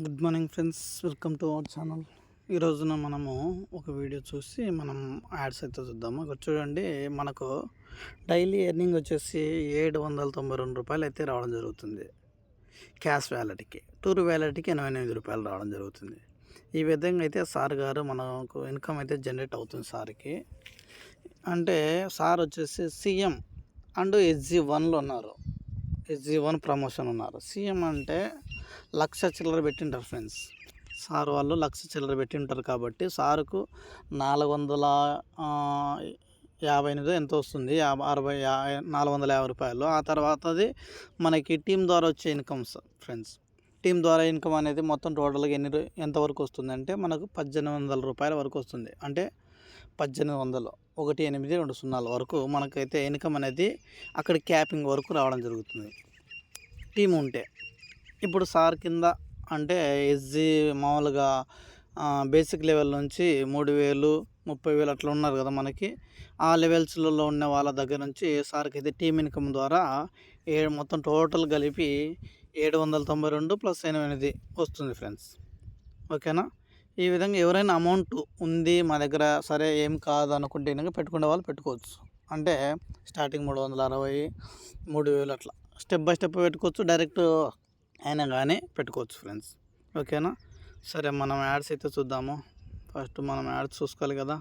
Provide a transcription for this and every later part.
Good morning friends welcome to our channel. ఈ రోజున మనము ఒక వీడియో చూసి మనం యాడ్స్ అయితే చూద్దాము. ఇక్కడ చూడండి మనకు డైలీ ఎర్నింగ్ వచ్చేసి ఏడు వందల తొంభై రెండు రూపాయలు అయితే రావడం జరుగుతుంది. క్యాష్ వ్యాలెట్కి టూర్ వ్యాలెట్కి ఎనభై ఎనిమిది రూపాయలు రావడం జరుగుతుంది. ఈ విధంగా అయితే సార్ గారు మనకు ఇన్కమ్ అయితే జనరేట్ అవుతుంది సార్కి. అంటే సార్ వచ్చేసి సీఎం అండ్ ఎస్జీ వన్లో ఉన్నారు. ఎస్జీ వన్ ప్రమోషన్ ఉన్నారు. సీఎం అంటే లక్ష చిల్లర పెట్టింటారు ఫ్రెండ్స్. సార్ వాళ్ళు లక్ష చిల్లర పెట్టింటారు కాబట్టి సార్కు నాలుగు వందల యాభై ఎనిమిది ఎంత వస్తుంది. యాభై అరవై నాలుగు వందల యాభై రూపాయలు. ఆ తర్వాత అది మనకి టీం ద్వారా వచ్చే ఇన్కమ్స్ ఫ్రెండ్స్. టీం ద్వారా ఇన్కమ్ అనేది మొత్తం టోటల్గా ఎన్ని ఎంత వరకు వస్తుంది అంటే మనకు పద్దెనిమిది వందల రూపాయల వరకు వస్తుంది. అంటే పద్దెనిమిది వందలు ఒకటి ఎనిమిది రెండు సున్నాల వరకు మనకైతే ఇన్కమ్ అనేది అక్కడ క్యాపింగ్ వరకు రావడం జరుగుతుంది. టీం ఉంటే. ఇప్పుడు సార్ కింద అంటే ఎస్జీ మామూలుగా బేసిక్ లెవెల్ నుంచి మూడు వేలు ముప్పై వేలు అట్లా ఉన్నారు కదా మనకి. ఆ లెవెల్స్లలో ఉన్న వాళ్ళ దగ్గర నుంచి సార్కి అయితే టీమ్ ఇన్కమ్ ద్వారా ఏడు మొత్తం టోటల్ కలిపి ఏడు వందల తొంభై రెండు ప్లస్ ఎనిమిది వస్తుంది ఫ్రెండ్స్. ఓకేనా? ఈ విధంగా ఎవరైనా అమౌంట్ ఉంది మా దగ్గర సరే ఏం కాదు అనుకుంటే కనుక పెట్టుకునే వాళ్ళు పెట్టుకోవచ్చు. అంటే స్టార్టింగ్ మూడు వందల అరవై మూడు వేలు అట్లా. స్టెప్ బై స్టెప్ పెట్టుకోవచ్చు డైరెక్ట్ అయినా కానీ పెట్టుకోవచ్చు ఫ్రెండ్స్ ఓకేనా? సరే మనం యాడ్స్ అయితే చూద్దాము. ఫస్ట్ మనం యాడ్స్ చూసుకోవాలి కదా.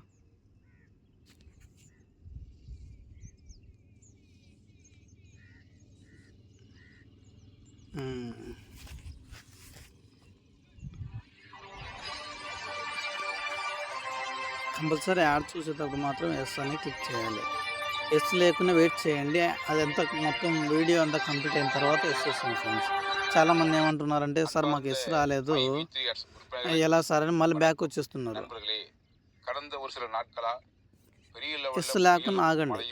Hmm. కంపల్సరీ యాడ్ చూసేటప్పుడు మాత్రం ఎస్ అని క్లిక్ చేయాలి. ఎస్ లేకుండా వెయిట్ చేయండి. అదంతా మొత్తం వీడియో అంతా కంప్లీట్ అయిన తర్వాత ఎస్ వస్తుంది ఫ్రెండ్స్ చాలామంది ఏమంటున్నారంటే సార్ మాకు ఎస్ రాలేదు. ఎలా సార్ అని మళ్ళీ బ్యాక్ వచ్చేస్తున్నారు. ఎస్ లేకుండా ఆగండి.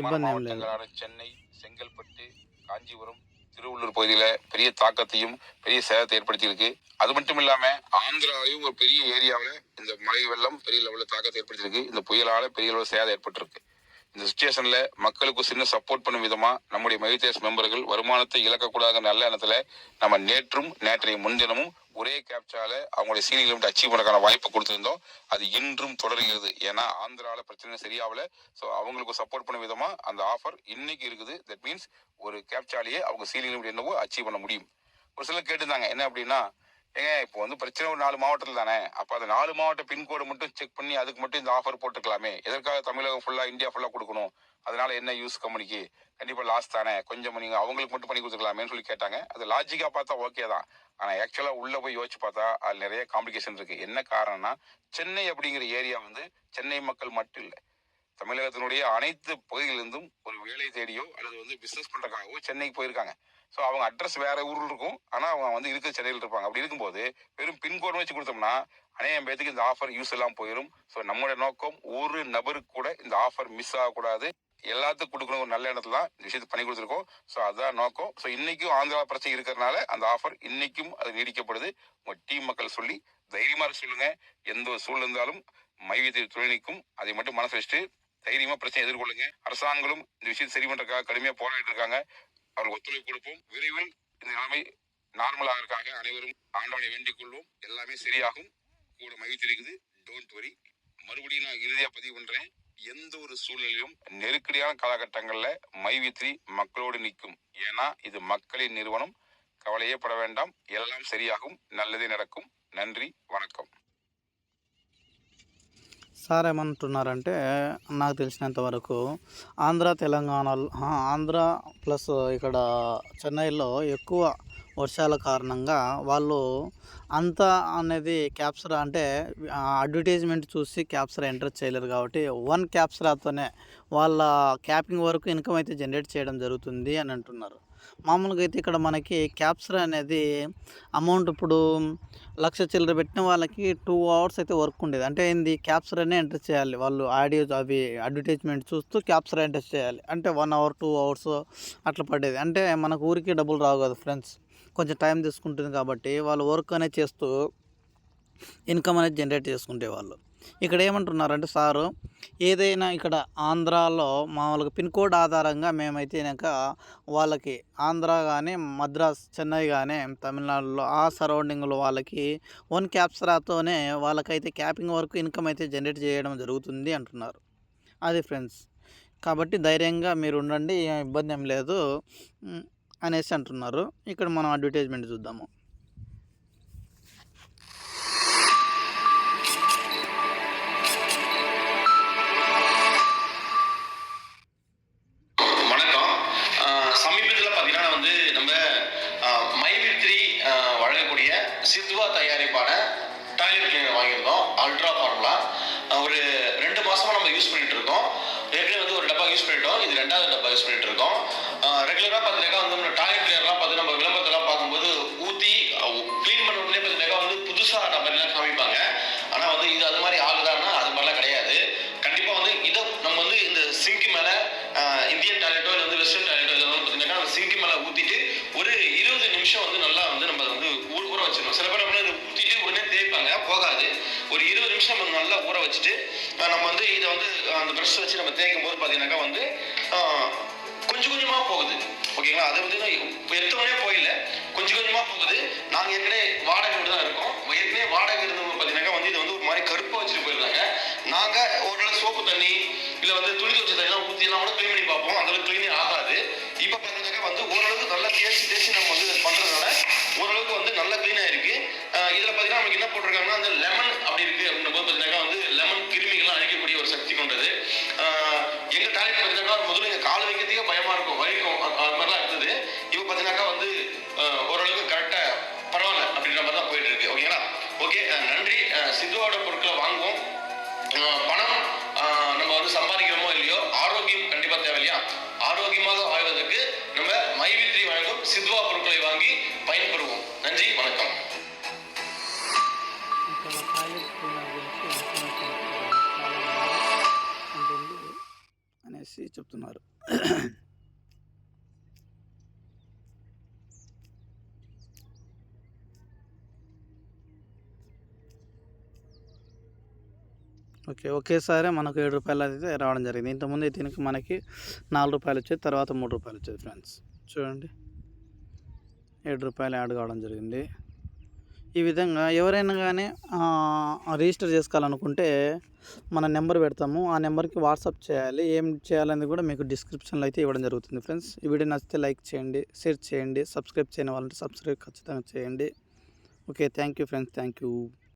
ఇబ్బంది ఏం లేదు. చెన్నై செங்கல்பட்டு காஞ்சிபுரம் திருவள்ளூர் பகுதியில் பெரிய தாக்கத்தையும் பெரிய சேதத்தை ஏற்படுத்தியிருக்கு. அது மட்டும் இல்லாமல் ஆந்திராவையும் ஒரு பெரிய ஏரியாவில் இந்த மழை வெள்ளம் பெரிய லெவலில் தாக்கத்தை ஏற்படுத்தியிருக்கு. இந்த புயலால் பெரிய லெவலில் சேதம் ஏற்பட்டிருக்கு. இந்த சுச்சுவேஷன்ல மக்களுக்கு சின்ன சப்போர்ட் பண்ணும் விதமா நம்முடைய மைதேஸ் மெம்பர்கள் வருமானத்தை இழக்கக்கூடாத நல்ல எண்ணத்துல நம்ம நேற்றும் நேற்றைய முன்தினமும் ஒரே கேப்சால அவங்களுடைய சீனியர் லிமிட் அச்சீவ் பண்ணக்கான வாய்ப்பு கொடுத்திருந்தோம். அது இன்றும் தொடர்கிறது. ஏன்னா ஆந்திரால பிரச்சனை சரியாகல ஸோ அவங்களுக்கு சப்போர்ட் பண்ண விதமா அந்த ஆஃபர் இன்னைக்கு இருக்குது. தட் மீன்ஸ் ஒரு கேப்சாலேயே அவங்க சீனியர் லிமிட் என்னவோ அச்சீவ் பண்ண முடியும். ஒரு சிலர் கேட்டிருந்தாங்க என்ன அப்படின்னா ஏங்க இப்போ வந்து பிரச்சனை ஒரு நாலு மாவட்டத்தில் தானே? அப்போ அந்த நாலு மாவட்ட பின்கோடு மட்டும் செக் பண்ணி அதுக்கு மட்டும் இந்த ஆஃபர் போட்டுக்கலாமே. எதற்காக தமிழகம் ஃபுல்லாக இந்தியா ஃபுல்லாக கொடுக்கணும்? அதனால என்ன யூஸ் கம்பெனிக்கு கண்டிப்பாக லாஸ் தானே. கொஞ்சம் நீங்கள் அவங்களுக்கு மட்டும் பண்ணி கொடுத்துக்கலாமேன்னு சொல்லி கேட்டாங்க. அது லாஜிக்காக பார்த்தா ஓகே தான். ஆனால் ஆக்சுவலாக உள்ளே போய் யோசிச்சு பார்த்தா அது நிறைய காம்ப்ளிகேஷன் இருக்குது என்ன காரணம்னா சென்னை அப்படிங்கிற ஏரியா வந்து சென்னை மக்கள் மட்டும் இல்லை. தமிழகத்தினுடைய அனைத்து பகுதிகளிலிருந்தும் ஒரு வேலை தேடியோ அல்லது வந்து பிஸ்னஸ் பண்ணுறக்காகவோ சென்னைக்கு போயிருக்காங்க. ஸோ அவங்க அட்ரஸ் வேற ஊரில் இருக்கும். ஆனால் அவங்க வந்து இருக்க சென்னையில் இருப்பாங்க. அப்படி இருக்கும்போது வெறும் பின்கோடு வச்சு கொடுத்தோம்னா அநேகம் பேத்துக்கு இந்த ஆஃபர் யூஸ் எல்லாம் போயிடும் ஸோ நம்மளுடைய நோக்கம் ஒரு நபருக்கு கூட இந்த ஆஃபர் மிஸ் ஆகக்கூடாது. எல்லாத்துக்கும் கொடுக்கணும் ஒரு நல்ல இடத்துல தான் இந்த விஷயத்தை பண்ணி கொடுத்துருக்கோம். ஸோ அதுதான் நோக்கம். ஸோ இன்னைக்கும் ஆந்திரா பிரச்சனை இருக்கிறதுனால அந்த ஆஃபர் இன்னைக்கும் அது நீடிக்கப்படுது. உங்கள் டீம் மக்கள் சொல்லி தைரியமாக சொல்லுங்க. எந்த ஒரு சூழல் இருந்தாலும் மைவியத்தை துணைக்கும் அதை மட்டும் மனசு வச்சுட்டு தைரியமாக பிரச்சனை எதிர்கொள்ளுங்க. அரசாங்கங்களும் இந்த விஷயத்தை சரி பண்ணுறதுக்காக கடுமையாக போராடிட்டு இருக்காங்க. அவர் ஒத்துழைப்பு கொடுப்போம். விரைவில் இந்த நிலைமை நார்மலாக அனைவரும் ஆண்டவனை வேண்டிக் கொள்வோம். எல்லாமே சரியாகும். கூட மகிழ்ச்சி இருக்குது. டோன்ட் வரி மறுபடியும் நான் இறுதியாக பதிவு பண்றேன். எந்த ஒரு சூழ்நிலையும் நெருக்கடியான காலகட்டங்கள்ல மைவித்ரி மக்களோடு நிற்கும். ஏன்னா இது மக்களின் நிறுவனம். கவலையே பட வேண்டாம். எல்லாம் சரியாகும். நல்லதே நடக்கும். நன்றி. வணக்கம். సార్ ఏమంటున్నారంటే నాకు తెలిసినంత వరకు ఆంధ్ర తెలంగాణలో ఆంధ్ర ప్లస్ ఇక్కడ చెన్నైలో ఎక్కువ వర్షాల కారణంగా వాళ్ళు అంత అనేది క్యాప్చర్ అంటే అడ్వర్టైజ్మెంట్ చూసి క్యాప్చర్ ఎంటర్ చేయలేరు కాబట్టి వన్ క్యాప్సరాతోనే వాళ్ళ క్యాపింగ్ వరకు ఇన్కమ్ అయితే జనరేట్ చేయడం జరుగుతుంది అని అంటున్నారు. మామూలుగా అయితే ఇక్కడ మనకి క్యాప్చర్ అనేది అమౌంట్ ఇప్పుడు లక్ష చిల్లర పెట్టిన వాళ్ళకి టూ అవర్స్ అయితే వర్క్ ఉండేది. అంటే ఏంది? క్యాప్చర్ అనే ఎంటర్ చేయాలి. వాళ్ళు ఆడియో అవి అడ్వర్టైజ్మెంట్ చూస్తూ క్యాప్చర్ ఎంటర్ చేయాలి. అంటే వన్ అవర్ టూ అవర్స్ అట్లా పడేది. అంటే మనకు ఊరికి డబ్బులు రావు కదా ఫ్రెండ్స్. కొంచెం టైం తీసుకుంటుంది కాబట్టి వాళ్ళు వర్క్ అనేది చేస్తూ ఇన్కమ్ అనేది జనరేట్ చేసుకుంటే వాళ్ళు. ఇక్కడ ఏమంటున్నారంటే సారు ఏదైనా ఇక్కడ ఆంధ్రాలో మామూలుగా పిన్ కోడ్ ఆధారంగా మేమైతే కనుక వాళ్ళకి ఆంధ్ర కానీ మద్రాస్ చెన్నై కానీ తమిళనాడులో ఆ సరౌండింగ్లో వాళ్ళకి వన్ క్యాప్సరాతోనే వాళ్ళకైతే క్యాపింగ్ వరకు ఇన్కమ్ అయితే జనరేట్ చేయడం జరుగుతుంది అంటున్నారు. అది ఫ్రెండ్స్. కాబట్టి ధైర్యంగా మీరు ఉండండి ఏం ఇబ్బంది ఏం లేదు అనేసి అంటున్నారు. ఇక్కడ మనం అడ్వర్టైజ్మెంట్ చూద్దాము. ஏற்கனவே யூஸ் பண்ணிட்டோம். இது ரெண்டாவது டப்பா யூஸ் பண்ணிட்டு இருக்கோம். ரெகுலராக பார்த்தீங்கன்னா வந்து நம்ம டாய்லெட் கிளியர்லாம் பார்த்து நம்ம விளம்பரத்தெல்லாம் பார்க்கும்போது ஊற்றி க்ளீன் பண்ண உடனே பார்த்தீங்கன்னா வந்து புதுசாக டப்பாலாம் காமிப்பாங்க. ஆனால் வந்து இது அது மாதிரி ஆகுதான்னா அது மாதிரிலாம் கிடையாது. கண்டிப்பாக வந்து இதை நம்ம வந்து இந்த சிங்க் மேலே இந்தியன் டாய்லெட்டோ இல்லை வந்து வெஸ்டர்ன் டாய்லெட்டோ இதில் வந்து பார்த்தீங்கன்னா அந்த சிங்க் மேலே ஊற்றிட்டு ஒரு இருபது நிமிஷம் வந்து நல்லா வந்து நம்ம அதை வந்து ஊற ஊற வச்சிடணும். சில பேர் நம்ம ஊற்றிட்டு உடனே தேய்ப்பாங்க. போகாது. ஒரு இருபது நிமிஷம் நம்ம நல்லா ஊற வச்சுட்டு நம்ம வந்து இதை வந்து அந்த ப்ரெஷ் வச்சு நம்ம தேய்க்கும் போது பார்த்தீங்கன்னாக்கா வந்து கொஞ்சம் கொஞ்சமாக போகுது. ஓகேங்களா? அது வந்து எடுத்தவொடனே போயில கொஞ்சம் கொஞ்சமாக போகுது. நாங்கள் ஏற்கனவே வாடகை வீடு தான் இருக்கோம். ஏற்கனவே வாடகை இருந்தவங்க பார்த்தீங்கன்னாக்கா வந்து இது வந்து ஒரு மாதிரி கருப்பாக வச்சுட்டு போயிருந்தாங்க. நாங்கள் ஒரு நாள் சோப்பு தண்ணி இல்லை வந்து துணி துவச்ச தண்ணிலாம் ஊற்றி எல்லாம் கூட க்ளீன் பண்ணி பார்ப்போம். அந்தளவுக்கு க்ளீனே ஆகாது. இப்போ பார்த்தீங்கன்னாக்கா வந்து ஓரளவுக்கு நல்லா தேய்ச்சி தேய்ச்சி நம்ம வந்து பண்ணுறதுனால ஓரளவுக்கு வந்து நல்லா க்ளீனாக இருக்குது இதில் பார்த்தீங்கன்னா நமக்கு என்ன போட்டிருக்காங்கன்னா அந்த லெமன் கால் வைக்கிறதுக்கே பயமா இருக்கும் வலிக்கும். அது மாதிரிலாம் இருந்தது. இப்போ பார்த்தீங்கன்னாக்கா வந்து ஓரளவுக்கு கரெக்டா பரவாயில்ல அப்படின்ற மாதிரி தான் போயிட்டு இருக்கு. ஓகேங்களா? ஓகே நன்றி. அஹ் சித்துவோட பொருட்களை வாங்குவோம். பணம் நம்ம வந்து சம்பாதிக்கிறோமோ இல்லையோ ஆரோக்கியம் கண்டிப்பா தேவை இல்லையா ஆரோக்கியமாக வாழ்வதற்கு நம்ம மைவித்ரி வழங்கும் சித்வா చెప్తున్నారు. ఓకే ఒకేసారి మనకు ఏడు రూపాయలు అయితే రావడం జరిగింది. ఇంతకుముందు దీనికి మనకి నాలుగు రూపాయలు వచ్చేది తర్వాత మూడు రూపాయలు వచ్చేది ఫ్రెండ్స్ చూడండి. ఏడు రూపాయలు యాడ్ కావడం జరిగింది. ఈ విధంగా ఎవరైనా కానీ రిజిస్టర్ చేసుకోవాలనుకుంటే మన నెంబర్ పెడతాము. ఆ నెంబర్కి వాట్సాప్ చేయాలి. ఏం చేయాలనేది కూడా మీకు డిస్క్రిప్షన్లో అయితే ఇవ్వడం జరుగుతుంది ఫ్రెండ్స్. ఈ వీడియో నచ్చితే లైక్ చేయండి షేర్ చేయండి సబ్స్క్రైబ్ చేయని వాళ్ళంటే సబ్స్క్రైబ్ ఖచ్చితంగా చేయండి. Okay thank you friends thank you